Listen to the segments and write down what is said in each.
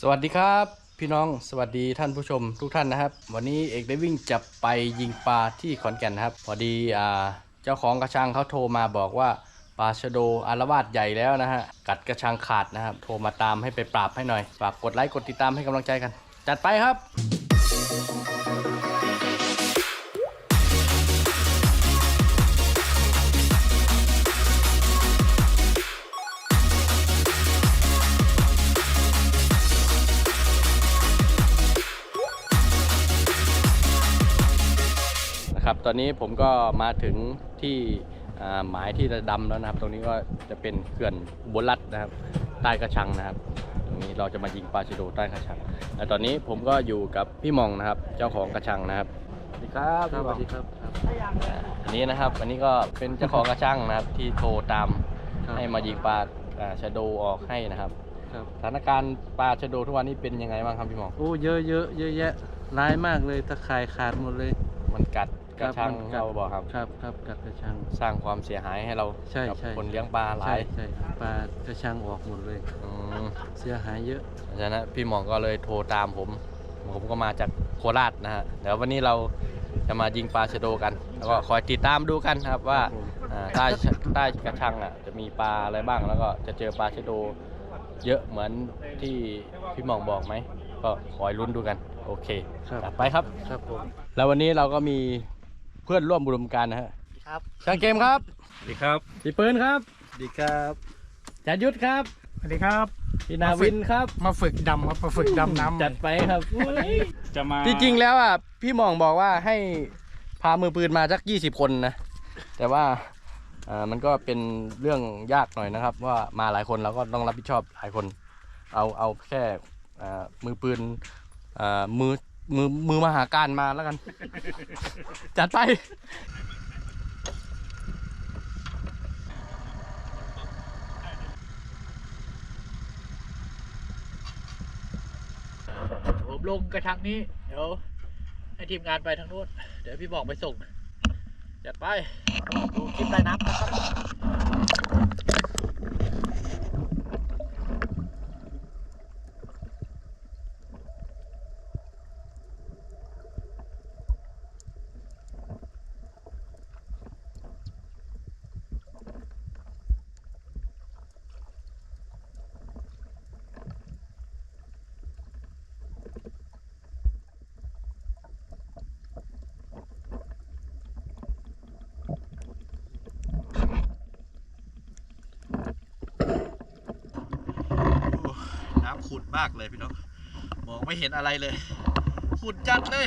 สวัสดีครับ พี่น้องสวัสดีท่านผู้ชมทุกท่านนะครับ วันนี้เอกได้วิ่งจับไปยิงปลาที่ขอนแก่นนะครับ พอดีอ่าเจ้าของกระชังเขาโทรมาบอกว่าปลาชะโดอารวาสใหญ่แล้วนะฮะกัดกระชังขาดนะครับ โทรมาตามให้ไปปราบให้หน่อยฝากกดไลค์กดติดตามให้กำลังใจกัน จัดไปครับ ตอนนี้ผมก็มาถึงที่อ่าหมายที่จะดำแล้วนะครับ ตรงนี้ก็จะเป็นเขื่อนอุบลรัฐนะครับ ใต้กระชังนะครับ ตรงนี้เราจะมายิงปลาชะโดใต้กระชังและตอนนี้ผมก็อยู่กับพี่หมองนะครับ เจ้าของกระชังนะครับสวัสดีครับครับพี่หสม่วัองสดีครับครับอันนี้นะครับ อันนี้ก็เป็นเจ้าของกระชังนะครับ ที่โทรตามครับให้มายิงปลาอ่าชะโดออกให้นะครับครับสถานการณ์ปลาชะโดทุกวันนี้เป็นยังไงบ้างครับพี่หมองโอ้เยอะเยอะเยอะแยะร้ายมากเลยตะข่ายขาดหมดเลย มันกัด กระชังมันกัดเราบอกครับ ครับครับกัดกระชัง สร้างความเสียหายให้เราใช่กัใช่คนเลี้ยงปลาหลาใช่ยใช่ปลากระชังออกหมดเลยอืมเสียหายเยอะเพราะฉะนั้นพี่หมองก็เลยโทรตามผม ผมก็มาจากโคราชนะฮะเดี๋ยววันนี้เราจะมายิงปลาชะโดกัน แล้วก็คอยติดตามดูกันครับว่าครับผมอ่าใต้ใต้กระชังอะจะมีปลาอะไรบ้างแล้วก็จะเจอปลาชะโด เยอะเหมือนที่พี่หมองบอกไหมก็คอยลุ้นดูกัน โอเคครับจัดไปครับ ครับผม แล้ววันนี้เราก็มี เพื่อนร่วมบุรมการนะฮะครับช่างเกมครับสวัสดีครับพี่ปืนครับสวัสดีครับจายุทธครับสวัสดีครับพี่นาวินครับ มาฝึกดำครับมาฝึกดำน้ำจัดไปครับจะมาจริงๆแล้วอะพี่หมองบอกว่าให้พามือปืนมาสักยี่สิบคนนะแต่ว่าอ่ามันก็เป็นเรื่องยากหน่อยนะครับ ว่ามาหลายคนเราก็ต้องรับผิดชอบหลายคน เอาเอาแค่อ่ามือปืนอ่ามือ มือมือมหาการมาแล้วกัน จัดไป ผมลงกระชังนี้ เดี๋ยวให้ทีมงานไปทางนู้น เดี๋ยวพี่บอกไปส่ง จัดไป ดูคลิปใต้น้ำนะครับ น้ำ ขุ่นมากเลยพี่น้องมองไม่เห็นอะไรเลย ขุ่นจัดเลย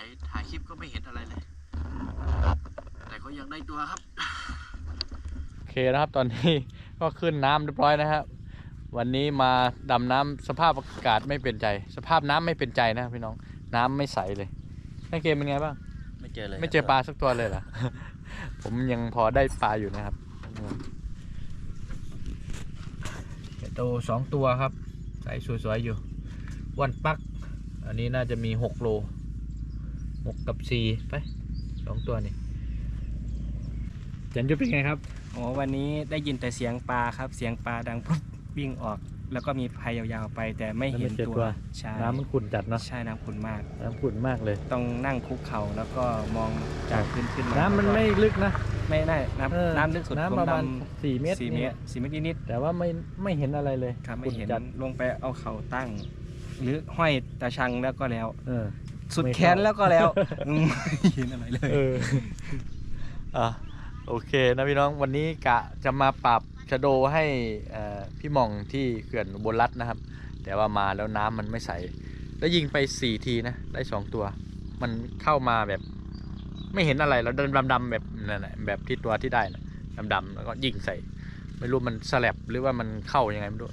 ใสถ่ายคลิปก็ไม่เห็นอะไรเลย แต่ก็ยังได้ตัวครับ โอเคนะครับ ตอนนี้ก็ขึ้นน้ำเรียบร้อยนะครับ วันนี้มาดำน้ำสภาพอากาศไม่เป็นใจ สภาพน้ำไม่เป็นใจนะครับพี่น้องน้ำไม่ใสเลยนักเกมเป็นไงบ้าง ไม่เจอเลยไม่เจอปลาสักตัวเลยเหรอ ผมยังพอได้ปลาอยู่นะครับโตสองตัวครับใสสวยๆอยู่อ้วันปัก อันนี้น่าจะมีหกโล หกกับสี่ไปสองตัวนี่เจนยุเป็นไงครับอ๋อวันนี้ได้ยินแต่เสียงปลาครับ เสียงปลาดังปุ๊บวิ่งออก แล้วก็มีพายยาวๆไปแต่ไม่เห็นแล้วไม่เจอตัตัววใช่น้ำมันขุ่นจัดเนาะใช่น้ำขุ่นมาก น้ำขุ่นมากเลย ต้องนั่งคุกเข่าแล้วก็มองจากขึ้นขึ้นมาน้ำมันแล้วก็ไม่ลึกนะ ไม่ได้น้เออำน้ำลึกสุดน้ำประมาณผสี่เมตรสี่เมนี่ตรสี่เมตรนิดแต่ว่าไม่ไม่เห็นอะไรเลยๆครับไม่ขุ่เห็นจัดลงไปเอาเข่าตั้ง หรือห้อยตาชังแล้วก็แล้วเออ สุดไม่แขเข้านแล้วก็แล้วอืมไม่เห็นอะไรเลยเอออะโอเคนะพี่น้องวันนี้กะจะมาปรับชะโดให้เอ่อพี่หมองที่เขื่อนอุบนรัฐนะครับ แต่ว่ามาแล้วน้ำมันไม่ใส แล้วยิงไปสี่ทีนะ ได้สองตัว มันเข้ามาแบบ ไม่เห็นอะไรแล้วเดินดำๆแบบนั่นแหละแบบที่ตัวที่ได้นะดำๆแล้วก็ยิงใส่ ไม่รู้มันสลับหรือว่ามันเข้ายังไงไม่รู้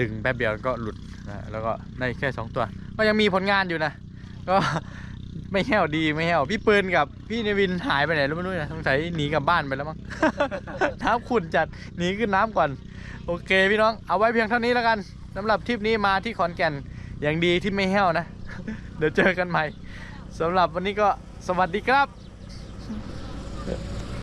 ดึงแป๊บเดียวก็หลุดนะแล้วก็ได้แค่สองตัว ก็ยังมีผลงานอยู่นะ ก็ไม่แห้วดีไม่แห้วพี่ปืนกับพี่เนวินหายไปไหนแล้วไม่รู้นะสงสัยหนีกลับบ้านไปแล้วมั้ง น้ำขุ่นจัดหนีขึ้นน้ำก่อน โอเคพี่น้องเอาไว้เพียงเท่านี้แล้วกันสำหรับทริปนี้มาที่ขอนแก่นอย่างดีที่ไม่แห้วนะ เดี๋ยวเจอกันใหม่สำหรับวันนี้ก็สวัสดีครับ